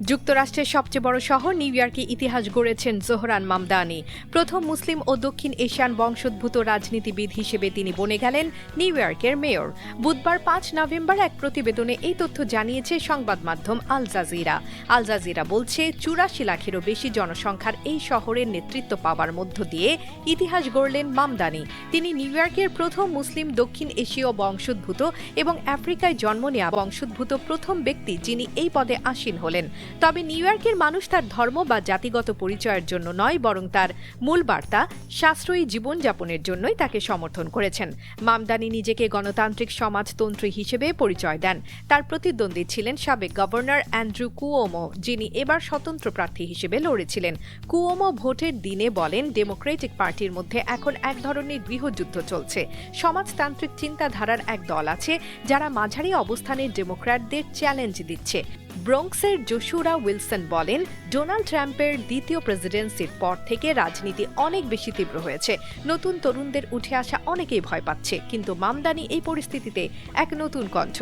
যুক্তরাষ্ট্রের সবচেয়ে বড় শহর নিউ ইয়র্কে ইতিহাস গড়েছেন জোহরান মামদানি। প্রথম মুসলিম ও দক্ষিণ এশিয়ান বংশোদ্ভূত রাজনীতিবিদ হিসেবে তিনি বনে গেলেন নিউ ইয়র্কের মেয়র। বুধবার পাঁচ নভেম্বর এক প্রতিবেদনে এই তথ্য জানিয়েছে সংবাদ মাধ্যম আল জাজিরা। আল জাজিরা বলছে, চুরাশি লাখেরও বেশি জনসংখ্যার এই শহরের নেতৃত্ব পাওয়ার মধ্য দিয়ে ইতিহাস গড়লেন মামদানি। তিনি নিউ ইয়র্কের প্রথম মুসলিম দক্ষিণ এশীয় বংশোদ্ভূত এবং আফ্রিকায় জন্ম নেওয়া বংশোদ্ভূত প্রথম ব্যক্তি যিনি এই পদে আসীন হলেন। তবে নিউ ইয়র্কের মানুষ তার ধর্ম বা জাতিগত পরিচয়ের জন্য নয়, বরং তার মূল বার্তা সাশ্রয়ী জীবনযাপনের জন্যই তাকে সমর্থন করেছেন। মামদানি নিজেকে গণতান্ত্রিক সমাজতন্ত্রী হিসেবে পরিচয় দেন। তার প্রতিদ্বন্দ্বী ছিলেন সাবেক গভর্নর অ্যান্ড্রু কুওমো যিনি এবার স্বতন্ত্র প্রার্থী হিসেবে লড়েছিলেন। কুওমো ভোটের দিনে বলেন, ডেমোক্রেটিক পার্টির মধ্যে এখন এক ধরনের গৃহযুদ্ধ চলছে। সমাজতান্ত্রিক চিন্তাধারার এক দল আছে যারা মাঝারি অবস্থানের ডেমোক্র্যাটদের চ্যালেঞ্জ দিচ্ছে। ব্রঙ্কসের জোশুরা উইলসন বলেন, ডোনাল্ড ট্রাম্পের দ্বিতীয় প্রেসিডেন্সির পর থেকে রাজনীতি অনেক বেশি তীব্র হয়েছে। নতুন তরুণদের উঠে আসা অনেকেই ভয় পাচ্ছে, কিন্তু মামদানি এই পরিস্থিতিতে এক নতুন কণ্ঠ।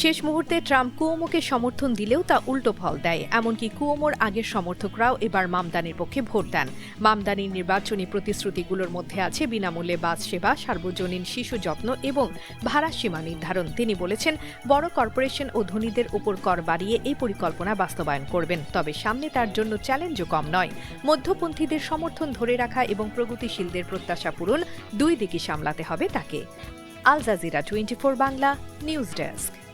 শেষ মুহূর্তে ট্রাম্প কুয়োমোকে সমর্থন দিলেও তা উল্টো ফল দেয়, এমনকি কুয়োমোর আগের সমর্থকরাও এবার মামদানির পক্ষে ভোট দেন। মামদানির নির্বাচনী প্রতিশ্রুতিগুলোর মধ্যে আছে বিনামূল্যে বাস সেবা, সার্বজনীন শিশু যত্ন এবং ভাড়া সীমা নির্ধারণ। তিনি বলেছেন, বড় কর্পোরেশন ও ধনীদের উপর কর বাড়িয়ে এই পরিকল্পনা বাস্তবায়ন করবেন, তবে সামনে তার জন্য চ্যালেঞ্জও কম নয়। মধ্যপন্থীদের সমর্থন ধরে রাখা এবং প্রগতিশীলদের প্রত্যাশা পূরণ দুই দিকই সামলাতে হবে তাকে। Al Jazeera twenty Bangla, news desk.